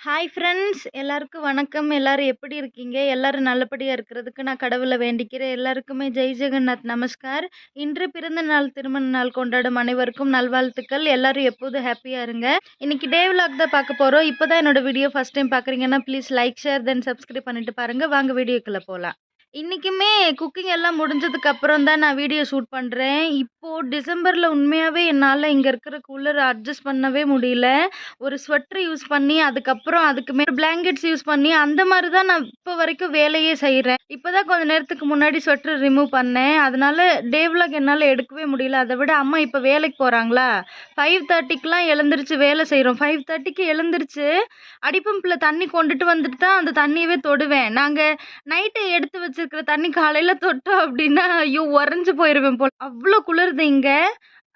Hi friends எல்லாருக்கும் வணக்கம். எல்லாரும் எப்படி இருக்கீங்க? எல்லாரும் நல்லபடியாக இருக்கிறதுக்கு நான் கடவுளை வேண்டிக்கிறேன். எல்லாருக்குமே ஜெய் ஜெகநாத் நமஸ்கார். இன்று பிறந்த நாள் திருமண நாள் கொண்டாடும் அனைவருக்கும் நல்வாழ்த்துக்கள். எல்லாரும் எப்போதும் ஹாப்பியாக இருங்க. இன்னைக்கு டே விலாக் தான் பார்க்க போகிறோம் இப்போ தான் என்னோடய வீடியோ ஃபஸ்ட் டைம் பார்க்குறீங்கன்னா please like share then subscribe பண்ணிட்டு பாருங்கள் வாங்க வீடியோக்குள்ளே போகலாம் இன்றைக்குமே குக்கிங் எல்லாம் முடிஞ்சதுக்கு அப்புறம் தான் நான் வீடியோ ஷூட் பண்ணுறேன் இப்போது டிசம்பரில் உண்மையாகவே என்னால் இங்கே இருக்கிற கூலர் அட்ஜஸ்ட் பண்ணவே முடியல. ஒரு ஸ்வெட்டர் யூஸ் பண்ணி அதுக்கப்புறம் அதுக்கு மேலே பிளாங்கெட்ஸ் யூஸ் பண்ணி அந்த மாதிரி தான் நான் இப்போ வரைக்கும் வேலையே செய்கிறேன் இப்போ தான் கொஞ்ச நேரத்துக்கு முன்னாடி ஸ்வெட்டர் ரிமூவ் பண்ணேன். அதனால் டே vlog என்னால் எடுக்கவே முடியல. அதை விட அம்மா இப்போ வேலைக்கு போகிறாங்களா ஃபைவ் தேர்ட்டிக்கெலாம் எழுந்திரிச்சு வேலை செய்கிறோம் ஃபைவ் தேர்ட்டிக்கு எழுந்திரிச்சு அடிப்பம்பில் தண்ணி கொண்டுட்டு வந்துட்டு தான் அந்த தண்ணியவே தொடுவேன். நாங்கள் நைட்டு எடுத்து வச்சு வச்சிருக்கிற தண்ணி காலையில் தொட்டோம் அப்படின்னா ஐயோ உறைஞ்சு போயிடுவேன் போல். அவ்வளோ குளிருது இங்கே.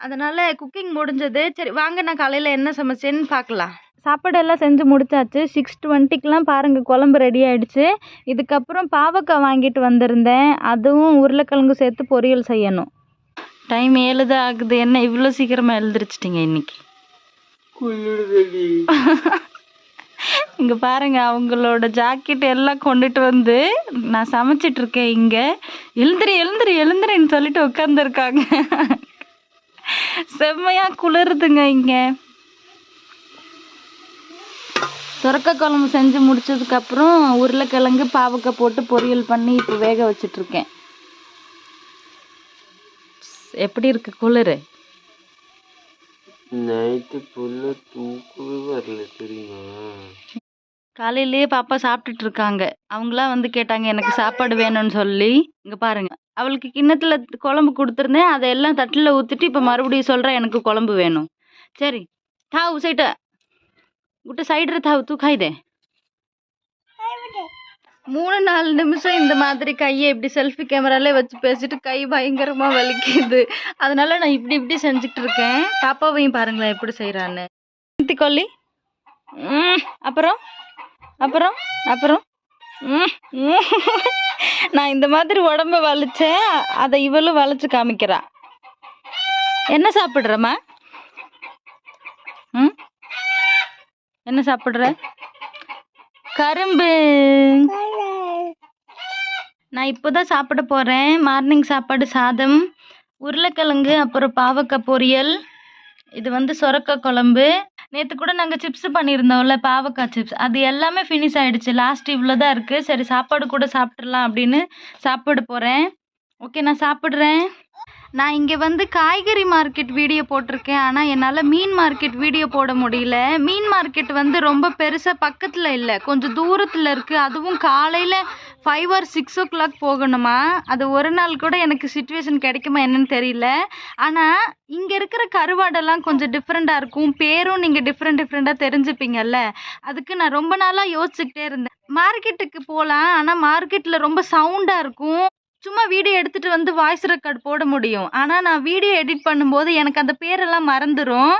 அதனால் குக்கிங் முடிஞ்சது. சரி வாங்க நான் காலையில் என்ன சமைச்சேன்னு பார்க்கலாம் சாப்பாடெல்லாம் செஞ்சு முடிச்சாச்சு. சிக்ஸ் டுவெண்ட்டிக்கெலாம் பாருங்கள் குழம்பு ரெடி ஆயிடுச்சு. இதுக்கப்புறம் பாவக்காய் வாங்கிட்டு வந்திருந்தேன். அதுவும் உருளைக்கிழங்கு சேர்த்து பொரியல் செய்யணும். டைம் ஏழு தான் ஆகுது. என்ன இவ்வளோ சீக்கிரமாக எழுந்திரிச்சிட்டிங்க இன்னைக்கு? இங்கே பாருங்க அவங்களோட ஜாக்கெட் எல்லாம் கொண்டுட்டு வந்து நான் சமைச்சிட்டு இருக்கேன் இங்கே. எழுந்துரு எழுந்துரு எழுந்துருன்னு சொல்லிட்டு உட்காந்துருக்காங்க செம்மையா குளிருதுங்க இங்கே. சுரக்க குழம்பு செஞ்சு முடிச்சதுக்கப்புறம் உருளைக்கிழங்கு பாவக்காய் போட்டு பொரியல் பண்ணி இப்போ வேக வச்சிட்ருக்கேன் எப்படி இருக்கு குளிர்? நைட்டு ஃபுல்லு தூக்கவே வரல தெரியுமா? காலையிலேயே பாப்பா சாப்பிட்டுட்டு இருக்காங்க அவங்களாம் வந்து கேட்டாங்க எனக்கு சாப்பாடு வேணும்னு சொல்லி. இங்கே பாருங்க. அவளுக்கு கிண்ணத்துல குழம்பு கொடுத்துருந்தேன். அதை எல்லாம் தட்டில் ஊற்றிட்டு இப்போ மறுபடியும் சொல்கிறேன் எனக்கு குழம்பு வேணும். சரி. தாவு சைட்ட விட்டு சைடுற தாவு தூ காய்தே மூணு நாலு நிமிஷம் இந்த மாதிரி கையை இப்படி செல்ஃபி கேமராலே வச்சு பேசிட்டு கை பயங்கரமா வலிக்குது. அதனால நான் இப்படி இப்படி செஞ்சுட்டு இருக்கேன் பாப்பாவையும் பாருங்களேன் எப்படி செய்கிறான்னு கொல்லி அப்புறம்? அப்புறம்? அப்புறம்? நான் இந்த மாதிரி உடம்ப வலிச்சேன் அதை இவளும் வளைச்சு காமிக்கிறா. என்ன சாப்பிட்றம்மா? ம்? என்ன சாப்பிட்ற? கரும்பு. நான் இப்போதான் சாப்பிட போகிறேன் மார்னிங் சாப்பாடு சாதம் உருளைக்கிழங்கு அப்புறம் பாவக்காய் பொரியல். இது வந்து சொரக்காய் குழம்பு. நேற்று கூட நாங்கள் சிப்ஸ் பண்ணியிருந்தோம்ல பாவக்காய் சிப்ஸ் அது எல்லாமே ஃபினிஷ் ஆகிடுச்சு லாஸ்ட் இவ்வளோ தான் இருக்குது சரி சாப்பாடு கூட சாப்பிட்றலாம் அப்படின்னு சாப்பிட போகிறேன் ஓகே நான் சாப்பிட்றேன். நான் இங்கே வந்து காய்கறி மார்க்கெட் வீடியோ போட்டிருக்கேன். ஆனால் என்னால் மீன் மார்க்கெட் வீடியோ போட முடியல. மீன் மார்க்கெட் வந்து ரொம்ப பெருசாக பக்கத்தில் இல்லை. கொஞ்சம் தூரத்தில் இருக்குது அதுவும் காலையில் five or six o'clock போகணுமா? அது ஒரு நாள் கூட எனக்கு சுச்சுவேஷன் கிடைக்குமா என்னன்னு தெரியல. ஆனால் இங்கே இருக்கிற கருவாடெல்லாம் கொஞ்சம் டிஃப்ரெண்ட்டாக இருக்கும். பேரும் நீங்கள் டிஃப்ரெண்ட் டிஃப்ரெண்ட்டாக தெரிஞ்சுப்பீங்கல்ல. அதுக்கு நான் ரொம்ப நாளாக யோசிச்சுக்கிட்டே இருந்தேன். மார்க்கெட்டுக்கு போகலாம். ஆனால் மார்க்கெட்டில் ரொம்ப சவுண்டாக இருக்கும். சும்மா வீடியோ எடுத்துகிட்டு வந்து வாய்ஸ் ரெக்கார்ட் போட முடியும். ஆனால் நான் வீடியோ எடிட் பண்ணும்போது எனக்கு அந்த பேரெல்லாம் மறந்துடும்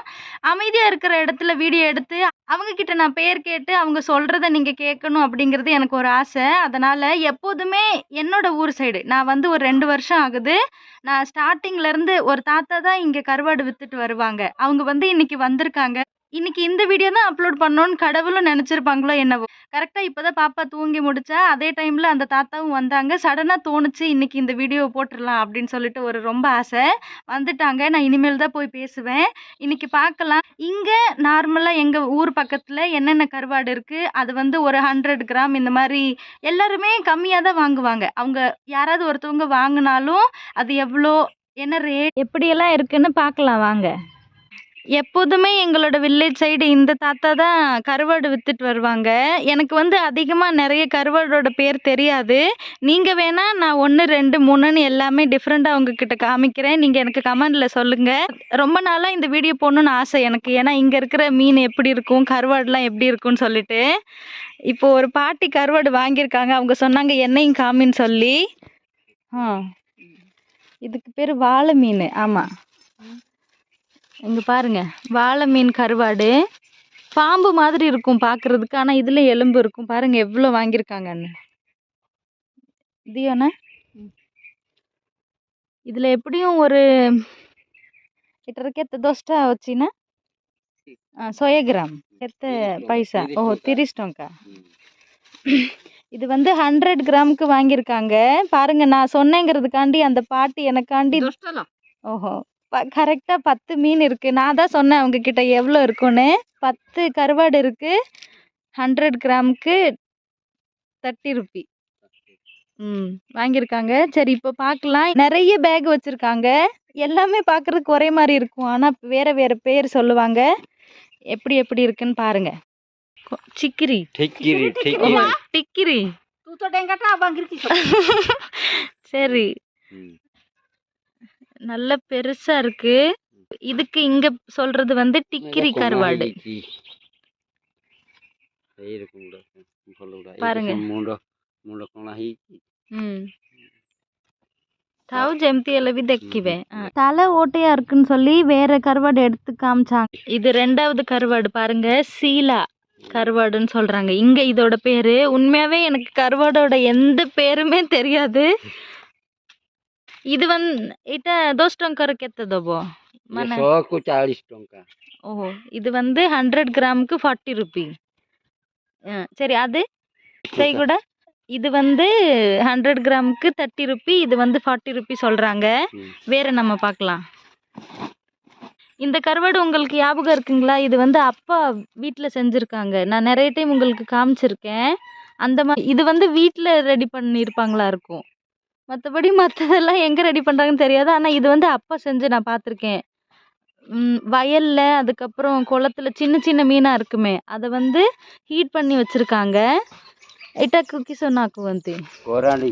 அமைதியாக இருக்கிற இடத்துல வீடியோ எடுத்து அவங்க கிட்ட நான் பேர் கேட்டு அவங்க சொல்கிறத நீங்கள் கேட்கணும் அப்படிங்கிறது எனக்கு ஒரு ஆசை. அதனால் எப்போதுமே என்னோட ஊர் சைடு நான் வந்து ஒரு ரெண்டு வருஷம் ஆகுது. நான் ஸ்டார்டிங்லேருந்து ஒரு தாத்தா தான் இங்கே கருவாடு விற்றுட்டு வருவாங்க. அவங்க வந்து இன்னைக்கு வந்திருக்காங்க. இன்னைக்கு இந்த வீடியோ தான் அப்லோட் பண்ணோன்னு கடவுளும் நினச்சிருப்பாங்களோ என்னவோ. கரெக்டாக இப்போ தான் பாப்பா தூங்கி முடிச்சா அதே டைமில் அந்த தாத்தாவும் வந்தாங்க. சடனாக தோணுச்சு இன்னைக்கு இந்த வீடியோ போட்டுடலாம் அப்படின்னு சொல்லிட்டு ஒரு ரொம்ப ஆசை. வந்துட்டாங்க. நான் இனிமேல் தான் போய் பேசுவேன். இன்னைக்கு பார்க்கலாம் இங்கே நார்மலாக எங்கள் ஊர் பக்கத்தில் என்னென்ன கருவாடு இருக்குது அது வந்து ஒரு ஹண்ட்ரட் கிராம் இந்த மாதிரி எல்லாருமே கம்மியாக தான் வாங்குவாங்க. அவங்க யாராவது ஒருத்தவங்க வாங்கினாலும் அது எவ்வளோ என்ன ரேட் எப்படியெல்லாம் இருக்குன்னு பார்க்கலாம் வாங்க. எப்போதுமே எங்களோட வில்லேஜ் சைடு இந்த தாத்தா தான் கருவாடு விற்றுட்டு வருவாங்க. எனக்கு வந்து அதிகமாக நிறைய கருவாடோட பேர் தெரியாது. நீங்கள் வேணால் நான் ஒன்று ரெண்டு மூணுன்னு எல்லாமே டிஃப்ரெண்ட்டாக உங்ககிட்ட காமிக்கிறேன். நீங்கள் எனக்கு கமெண்டில் சொல்லுங்கள் ரொம்ப நாளாக இந்த வீடியோ போடணுன்னு ஆசை எனக்கு. ஏன்னா இங்கே இருக்கிற மீன் எப்படி இருக்கும் கருவாடுலாம் எப்படி இருக்கும்னு சொல்லிட்டு. இப்போ ஒரு பாட்டி கருவாடு வாங்கியிருக்காங்க. அவங்க சொன்னாங்க என்னையும் காமின்னு சொல்லி. ஆ. இதுக்கு பேர் வாழை மீன். ஆமாம் இங்கே பாருங்க வாழை மீன் கருவாடு பாம்பு மாதிரி இருக்கும் பார்க்கறதுக்கு ஆனால் இதில் எலும்பு இருக்கும் பாருங்க எவ்வளோ வாங்கியிருக்காங்கன்னு தியோண்ணா இதில் எப்படியும் ஒரு ఎట్రకే దోస్తా వచ్చిన సోయ గ్రామ్ எத்த பைசா ஓஹோ திரிஸ் டொங்கா இது வந்து ஹண்ட்ரட் கிராமுக்கு வாங்கியிருக்காங்க பாருங்க நான் சொன்னேங்கிறதுக்காண்டி அந்த பாட்டி எனக்காண்டி ஓஹோ கரெக்டாக பத்து மீன் இருக்குது நான் தான் சொன்னேன் அவங்கக்கிட்ட எவ்வளோ இருக்குன்னு. பத்து கருவாடு இருக்குது ஹண்ட்ரட் கிராமுக்கு தேர்ட்டி ருப்பி ம் வாங்கியிருக்காங்க. சரி இப்போ பார்க்கலாம் நிறைய பேக் வச்சுருக்காங்க. எல்லாமே பார்க்குறதுக்கு ஒரே மாதிரி இருக்கும். ஆனால் வேறு வேறு பேர் சொல்லுவாங்க. எப்படி எப்படி இருக்குன்னு பாருங்கள் சிக்கிரி. டிக்கிரி. சரி. நல்ல பெருசா இருக்கு. இதுக்கு இங்க சொல்றது வந்து டிக்கிரி கருவாடு. பாருங்க. తావు జంతి ఎలవి దక్కివే తల ఓట్டையா இருக்குன்னு சொல்லி வேற கருவாடு எடுத்து காமிச்சாங்க. இது ரெண்டாவது கருவாடு பாருங்க. சீலா கருவாடுன்னு சொல்றாங்க. இங்க இதோட பேரு. உண்மையாவே எனக்கு கருவாடோட எந்த பேருமே தெரியாது. ఇది వన్ ఇట దోస్ టంకారు కెత్త దబో మన షోకు చాలీస్ టంకా ఓహో ఇది వంద హండ్రెడ్ గ్రామ్కి ஃபார்ட்டி ருபி சரி அது செய் கூட இது வந்து ஹண்ட்ரட் கிராமுக்கு தேர்ட்டி ருபி இது வந்து ஃபார்ட்டி ருபி சொல்கிறாங்க வேறு நம்ம பார்க்கலாம் இந்த கருவாடு உங்களுக்கு ஞாபகம் இருக்குங்களா இது வந்து அப்பா வீட்டில் செஞ்சுருக்காங்க நான் நிறைய டைம் உங்களுக்கு காமிச்சிருக்கேன் அந்த மாதிரி இது வந்து வீட்டில் ரெடி பண்ணியிருப்பாங்களா இருக்கும் மற்றபடி மற்றதெல்லாம் எங்கே ரெடி பண்ணுறாங்கன்னு தெரியாது. ஆனால் இது வந்து அப்பா செஞ்சு நான் பார்த்துருக்கேன். வயலில் அதுக்கப்புறம் குளத்துல சின்ன சின்ன மீனாக இருக்குமே அதை வந்து ஹீட் பண்ணி வச்சுருக்காங்க. ఇటా కుకీస్ నాకు అంతే కోరాండి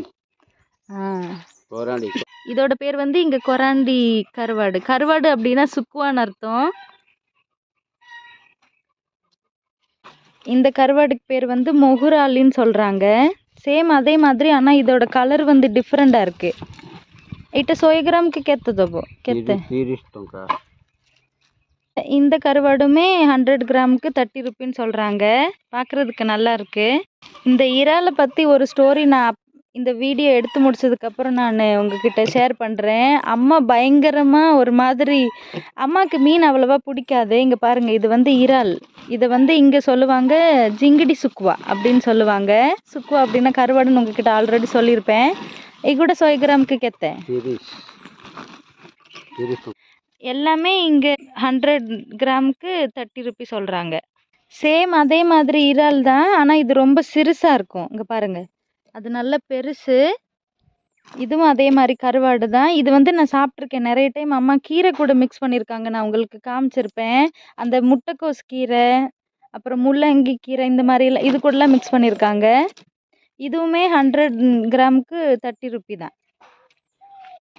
కోరాండి இதோட பேர் வந்து இங்கே கொராண்டி கருவாடு. கருவாடு அப்படின்னா சுக்குவான்னு அர்த்தம். இந்த கருவாடுக்கு பேர் வந்து மொகுராலின்னு சொல்கிறாங்க சேம் அதே மாதிரி ஆனால் இதோட கலர் வந்து ಡಿಫ್ರೆಂಟ್ ಆರ್ಕೆ இட்ட ಸೋಯ ಗ್ರಾಮ್ಗೆ ಕೆತ್ತದಬು ಕೆತ್ತೆ இந்த கருவாடுமே ஹண்ட்ரட் கிராமுக்கு தேர்ட்டி ருப்பின்னு சொல்கிறாங்க பார்க்குறதுக்கு நல்லா இருக்குது இந்த இறாலை பற்றி ஒரு ஸ்டோரி நான் இந்த வீடியோ எடுத்து முடிச்சதுக்கப்புறம் நான் உங்ககிட்ட ஷேர் பண்ணுறேன் அம்மா பயங்கரமாக ஒரு மாதிரி அம்மாவுக்கு மீன் அவ்வளோவா பிடிக்காது. இங்கே பாருங்கள் இது வந்து இறால். இதை வந்து இங்கே சொல்லுவாங்க ஜிங்கிடி சுக்குவா அப்படின்னு சொல்லுவாங்க. சுக்குவா அப்படின்னா கருவாடுன்னு உங்ககிட்ட ஆல்ரெடி சொல்லியிருப்பேன். இது கூட சோய் கிராமுக்கு கெத்தேன். எல்லாமே இங்கே ஹண்ட்ரட் கிராமுக்கு தேர்ட்டி ருபீஸ் சொல்கிறாங்க சேம் அதே மாதிரி இறால் தான் ஆனால் இது ரொம்ப சிறுசாக இருக்கும். இங்கே பாருங்கள் அது நல்ல பெருசு. இதுவும் அதே மாதிரி கருவாடு தான். இது வந்து நான் சாப்பிட்ருக்கேன் நிறைய டைம் அம்மா கீரை கூட மிக்ஸ் பண்ணியிருக்காங்க. நான் உங்களுக்கு காமிச்சிருப்பேன். அந்த முட்டைக்கோஸ் கீரை அப்புறம் முள்ளங்கி கீரை இந்த மாதிரிலாம் இது கூடலாம் மிக்ஸ் பண்ணியிருக்காங்க. இதுவுமே ஹண்ட்ரட் கிராமுக்கு தேர்ட்டி ருப்பி தான்.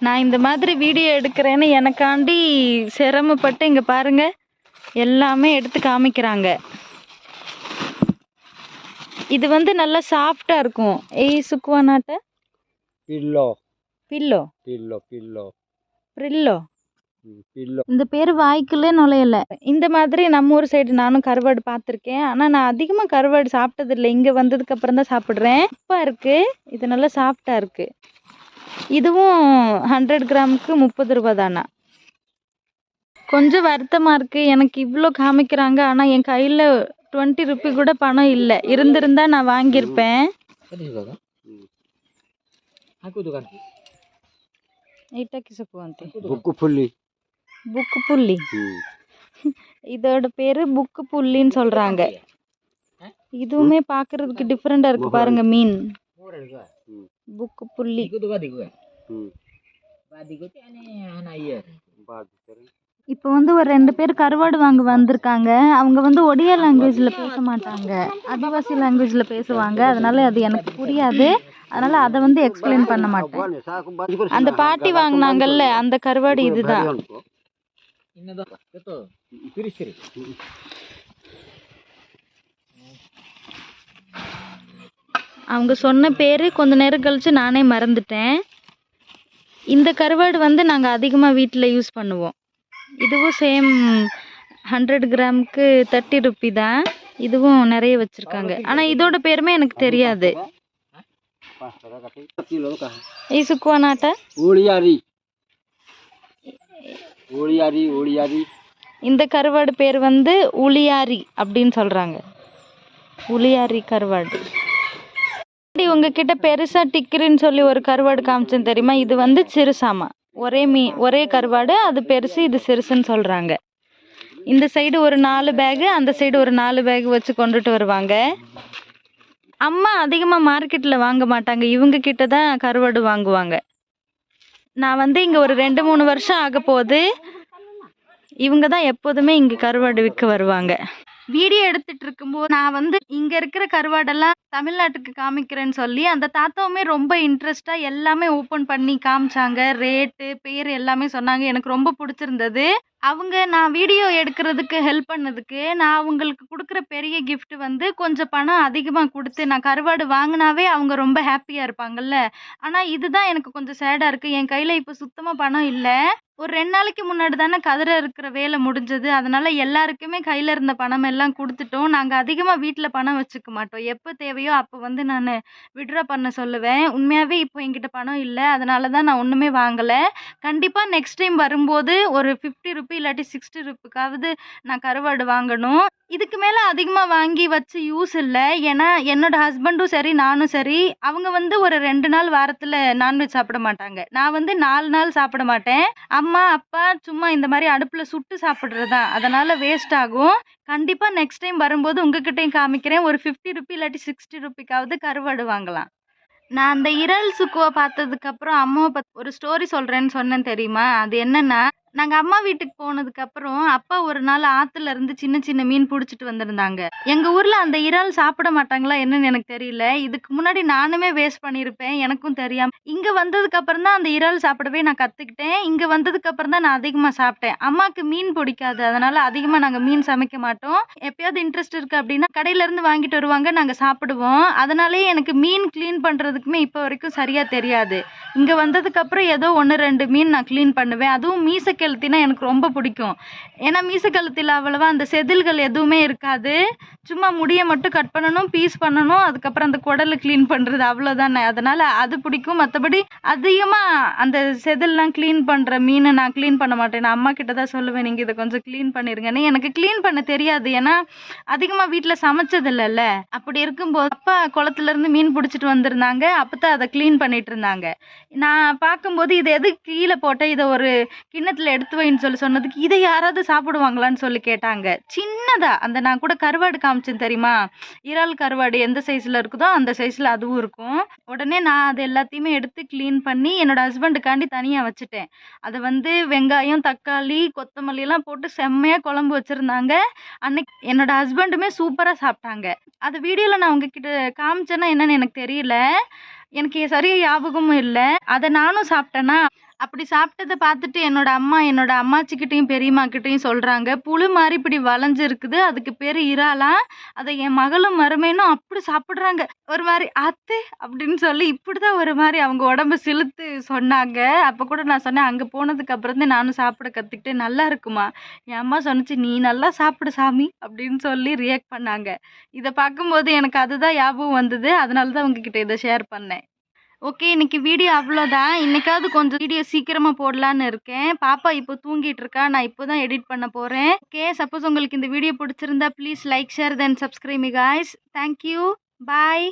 நான் இந்த மாதிரி வீடியோ எடுக்கிறேன்னு எனக்காண்டி சிரமப்பட்டு இங்கே பாருங்கள் எல்லாமே எடுத்து காமிக்கிறாங்க. இது வந்து நல்லா சாஃப்டா இருக்கும். ஏய் சுக்குவானாட்ட? பில்லோ. பில்லோ? Pillow pillow. பிரில்லோ? இந்த பேர் வாய்க்குள்ளே நுழையல. இந்த மாதிரி நம்ம ஊர் சைடு நானும் கருவாடு பார்த்துருக்கேன். ஆனால் நான் அதிகமாக கருவாடு சாப்பிட்டது இல்லை இங்கே வந்ததுக்கு அப்புறம் தான் சாப்பிட்றேன். உப்பா இருக்கு. இது நல்லா சாஃப்டா இருக்கு. இதுவும் ஹண்ட்ரட் கிராமுக்கு முப்பது ரூபா தானா? கொஞ்சம் வருத்தமாக இருக்குது எனக்கு இவ்வளோ காமிக்கிறாங்க. ஆனால் என் கையில் டுவெண்ட்டி ருபி கூட பணம் இல்லை இருந்திருந்தா நான் வாங்கியிருப்பேன் ஐட்டாக்கி சுக்குவாந்தி ବୁକୁ ଫୁଲି புக்கு புள்ளி ହୁଁ, இதோட பேரு புக்கு புள்ளின்னு சொல்றாங்க இதுவுமே பார்க்கிறதுக்கு டிஃப்ரெண்டா இருக்கு பாருங்க மீன் ହୁଁ, புக்கு புள்ளி ହୁଁ। ବାଦ ଭିତରେ இப்போ வந்து ஒரு ரெண்டு பேர் கருவாடு வாங்க வந்திருக்காங்க. அவங்க வந்து ஒடியா லாங்குவேஜில் பேச மாட்டாங்க. ஆதிவாசி லாங்குவேஜில் பேசுவாங்க. அதனால் அது எனக்கு புரியாது. அதனால் அதை வந்து எக்ஸ்பிளைன் பண்ண மாட்டேன். அந்த பாட்டி வாங்கினாங்கல்ல அந்த கருவாடு இதுதான். அவங்க சொன்ன பேர் கொஞ்ச நேரம் கழித்து நானே மறந்துட்டேன். இந்த கருவாடு வந்து நாங்கள் அதிகமாக வீட்டில் யூஸ் பண்ணுவோம். இதுவும் சேம் ஹண்ட்ரட் கிராமுக்கு தேர்ட்டி ருப்பி தான். இதுவும் நிறைய வச்சிருக்காங்க. ஆனால் இதோட பேருமே எனக்கு தெரியாது. ಈ ಸುಕ್ಕುವನ ಆಟ ಓಳಿಯಾರಿ ஓழியாரி இந்த கருவாடு பேர் வந்து உளியாரி அப்படின்னு சொல்கிறாங்க உளியாரி கருவாடு. உங்ககிட்ட பெருசாக டிக்கிரின்னு சொல்லி ஒரு கருவாடு காமிச்சேன் தெரியுமா? இது வந்து சிறுசாமா? ஒரே மீ ஒரே கருவாடு அது பெருசு இது சிறுசுன்னு சொல்கிறாங்க இந்த சைடு ஒரு நாலு பேகு அந்த சைடு ஒரு நாலு பேகு வச்சு கொண்டுட்டு வருவாங்க. அம்மா அதிகமாக மார்க்கெட்டில் வாங்க மாட்டாங்க. இவங்க கிட்ட தான் கருவாடு வாங்குவாங்க. நான் வந்து இங்கே ஒரு ரெண்டு மூணு வருஷம் ஆக போகுது. இவங்க தான் எப்போதுமே இங்கே கருவாடு விற்க வருவாங்க. வீடியோ எடுத்துட்டு இருக்கும்போது நான் வந்து இங்கே இருக்கிற கருவாடெல்லாம் தமிழ்நாட்டுக்கு காமிக்கிறேன்னு சொல்லி அந்த தாத்தாவுமே ரொம்ப இன்ட்ரெஸ்டாக எல்லாமே ஓப்பன் பண்ணி காமிச்சாங்க. ரேட்டு பேர் எல்லாமே சொன்னாங்க. எனக்கு ரொம்ப பிடிச்சிருந்தது. அவங்க நான் வீடியோ எடுக்கிறதுக்கு ஹெல்ப் பண்ணதுக்கு நான் அவங்களுக்கு கொடுக்குற பெரிய கிஃப்ட் வந்து கொஞ்சம் பணம் அதிகமாக கொடுத்து நான் கருவாடு வாங்கினாவே அவங்க ரொம்ப ஹாப்பியாக இருப்பாங்கல்ல. ஆனால் இதுதான் எனக்கு கொஞ்சம் சேடாக இருக்குது என் கையில் இப்போ சுத்தமாக பணம் இல்லை. ஒரு ரெண்டு நாளைக்கு முன்னாடி தானே கதிரை இருக்கிற வேலை முடிஞ்சது. அதனால எல்லாருக்குமே கையில் இருந்த பணம் எல்லாம் கொடுத்துட்டோம். நாங்கள் அதிகமாக வீட்டில் பணம் வச்சுக்க மாட்டோம். எப்போ தேவை தேவையோ அப்போ வந்து நான் விட்ரா பண்ண சொல்லுவேன். உண்மையாகவே இப்போ என்கிட்ட பணம் இல்லை. அதனால தான் நான் ஒன்றுமே வாங்கலை. கண்டிப்பாக நெக்ஸ்ட் டைம் வரும்போது ஒரு ஃபிஃப்டி ருபி இல்லாட்டி சிக்ஸ்டி ருப்புக்காவது நான் கருவாடு வாங்கணும். இதுக்கு மேலே அதிகமாக வாங்கி வச்சு யூஸ் இல்லை. ஏன்னா என்னோட ஹஸ்பண்டும் சரி நானும் சரி அவங்க வந்து ஒரு ரெண்டு நாள் வாரத்தில் நான்வெஜ் சாப்பிட மாட்டாங்க. நான் வந்து நாலு நாள் சாப்பிட மாட்டேன். அம்மா அப்பா சும்மா இந்த மாதிரி அடுப்பில் சுட்டு சாப்பிட்றது தான் அதனால் வேஸ்ட் ஆகும். கண்டிப்பாக நெக்ஸ்ட் டைம் வரும்போது உங்ககிட்டயும் காமிக்கிறேன். ஒரு ஃபிஃப்டி ருபி இல்லாட்டி சிக்ஸ்டி ருபிக்காவது கருவாடு வாங்கலாம். நான் அந்த இறால் சுக்குவை பார்த்ததுக்கப்புறம் அம்மாவை பத் ஒரு ஸ்டோரி சொல்கிறேன்னு சொன்னேன் தெரியுமா? அது என்னென்னா நாங்கள் அம்மா வீட்டுக்கு போனதுக்கப்புறம் அப்பா ஒரு நாள் ஆற்றுல இருந்து சின்ன சின்ன மீன் பிடிச்சிட்டு வந்திருந்தாங்க. எங்கள் ஊரில் அந்த இறால் சாப்பிட மாட்டாங்களா என்னன்னு எனக்கு தெரியல. இதுக்கு முன்னாடி நானுமே வேஸ்ட் பண்ணியிருப்பேன் எனக்கும் தெரியாம. இங்கே வந்ததுக்கப்புறம் தான் அந்த இறால் சாப்பிடவே நான் கற்றுக்கிட்டேன் இங்கே வந்ததுக்கப்புறம் தான் நான் அதிகமாக சாப்பிட்டேன். அம்மாவுக்கு மீன் பிடிக்காது அதனால அதிகமாக நாங்கள் மீன் சமைக்க மாட்டோம். எப்பயாவது இன்ட்ரெஸ்ட் இருக்குது அப்படின்னா கடையிலேருந்து வாங்கிட்டு வருவாங்க நாங்கள் சாப்பிடுவோம். அதனாலேயே எனக்கு மீன் க்ளீன் பண்ணுறதுக்குமே இப்போ வரைக்கும் சரியாக தெரியாது. இங்கே வந்ததுக்கப்புறம் ஏதோ ஒன்று ரெண்டு மீன் நான் க்ளீன் பண்ணுவேன். அதுவும் மீசக்கழுத்தினா எனக்கு ரொம்ப பிடிக்கும். ஏன்னா மீசக்கழுத்தில் அவ்வளோவா அந்த செதில்கள் எதுவுமே இருக்காது. சும்மா முடியை மட்டும் கட் பண்ணணும் பீஸ் பண்ணணும் அதுக்கப்புறம் அந்த குடலை க்ளீன் பண்ணுறது அவ்வளோதானே அதனால் அது பிடிக்கும். மற்றபடி அதிகமாக அந்த செதில்லாம் க்ளீன் பண்ணுற மீனை நான் க்ளீன் பண்ண மாட்டேன். நான் அம்மா கிட்ட தான் சொல்லுவேன் நீங்கள் இதை கொஞ்சம் க்ளீன் பண்ணிருங்கன்னு. எனக்கு க்ளீன் பண்ண தெரியாது. ஏன்னா அதிகமாக வீட்டில் சமைச்சது இல்லைல்ல அப்படி இருக்கும்போது அப்பா குளத்துலேருந்து மீன் பிடிச்சிட்டு வந்திருந்தாங்க. அப்போ தான் அதை க்ளீன் பண்ணிட்டு இருந்தாங்க. நான் பார்க்கும்போது இது எதுக்கு கீழே போட்ட இதை ஒரு கிண்ணத்தில் எடுத்து வைன்னு சொல்லி சொன்னதுக்கு இதை யாராவது சாப்பிடுவாங்களான்னு சொல்லி கேட்டாங்க. சின்னதாக அந்த நான் கூட கருவாடு காமிச்சேன் தெரியுமா? இறால் கருவாடு எந்த சைஸில் இருக்குதோ அந்த சைஸில் அதுவும் இருக்கும். உடனே நான் அது எல்லாத்தையுமே எடுத்து க்ளீன் பண்ணி என்னோட ஹஸ்பண்டுக்காண்டி தனியாக வச்சுட்டேன். அதை வந்து வெங்காயம் தக்காளி கொத்தமல்லிலாம் போட்டு செம்மையாக குழம்பு வச்சுருந்தாங்க. அன்னைக்கு என்னோட ஹஸ்பண்டுமே சூப்பராக சாப்பிட்டாங்க. அது வீடியோவில் நான் உங்ககிட்ட காமிச்சேன்னா என்னன்னு எனக்கு தெரியல. எனக்கு சரியா ஞாபகமும் இல்லை. அதை நானும் சாப்பிட்டேன்னா அப்படி சாப்பிட்டதை பார்த்துட்டு என்னோட அம்மா என்னோட அம்மாச்சிக்கிட்டேயும் பெரியம்மாக்கிட்டேயும் சொல்கிறாங்க புழு மாதிரி இப்படி வளைஞ்சிருக்குது அதுக்கு பேர் இறாலாம் அதை என் மகளும் மருமையினும் அப்படி சாப்பிட்றாங்க. ஒரு மாதிரி அத்து அப்படின்னு சொல்லி இப்படி தான் ஒரு மாதிரி அவங்க உடம்பு சிலுத்து சொன்னாங்க. அப்போ கூட நான் சொன்னேன் அங்கே போனதுக்கு அப்புறந்தே நானும் சாப்பிட கற்றுக்கிட்டேன் நல்லா இருக்குமா? என் அம்மா சொன்னிச்சு நீ நல்லா சாப்பிடு சாமி அப்படின்னு சொல்லி ரியாக்ட் பண்ணாங்க. இதை பார்க்கும்போது எனக்கு அதுதான் ஞாபகம் வந்தது. அதனால தான் உங்ககிட்ட இதை ஷேர் பண்ணேன். ஓகே இன்னைக்கு வீடியோ அவ்வளோதான். இன்னைக்காவது கொஞ்சம் வீடியோ சீக்கிரமாக போடலான்னு இருக்கேன். பாப்பா இப்போ தூங்கிட்டு இருக்கா. நான் இப்போ தான் எடிட் பண்ண போகிறேன் ஓகே சப்போஸ் உங்களுக்கு இந்த வீடியோ பிடிச்சிருந்தா please like share then subscribe me guys thank you bye